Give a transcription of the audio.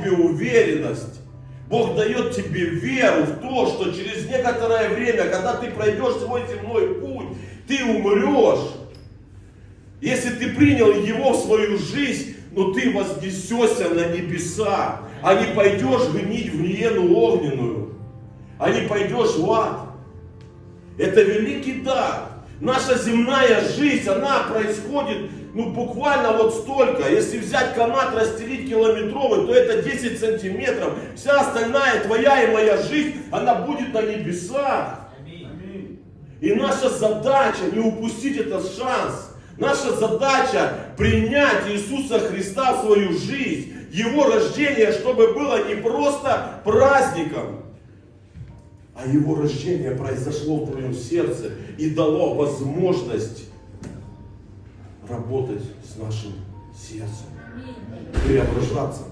тебе уверенность. Бог дает тебе веру в то, что через некоторое время, когда ты пройдешь свой земной путь, ты умрешь. Если ты принял Его в свою жизнь, но ты вознесешься на небеса, а не пойдешь гнить в нену огненную, а не пойдешь в ад. Это великий дар. Наша земная жизнь, она происходит, ну буквально вот столько. Если взять канат, расстелить километровый, то это 10 сантиметров. Вся остальная твоя и моя жизнь, она будет на небесах. И наша задача не упустить этот шанс. Наша задача принять Иисуса Христа в свою жизнь, Его рождение, чтобы было не просто праздником, а Его рождение произошло в твоем сердце и дало возможность работать с нашим сердцем, преображаться.